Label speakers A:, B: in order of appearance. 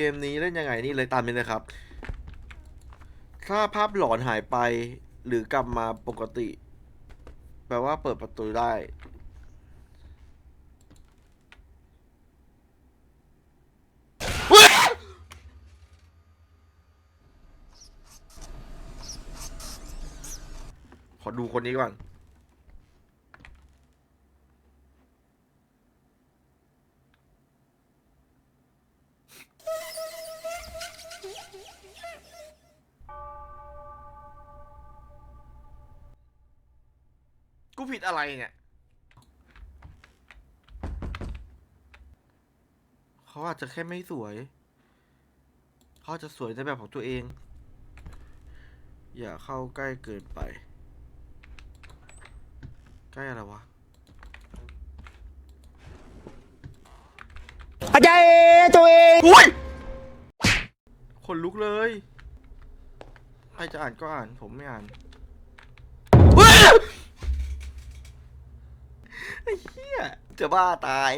A: เกมนี้เล่นยังไงนี่เลยตามนี้เลยครับ ถ้าภาพหลอนหายไปหรือกลับมาปกติ แปลว่าเปิดประตูได้ขอดูคนนี้ก่อน กูผิดอะไรเนี่ยเขาอาจจะแค่ไม่สวยเขาอาจจะสวยในแบบของตัวเอง อย่าเข้าใกล้เกินไป ใกล้อะไรวะ
B: อาจารย์ตัวเอง
A: อุ้ยขนลุกเลยใครจะอ่านก็อ่านผมไม่อ่าน ไอ้เหี้ยจะบ้าตาย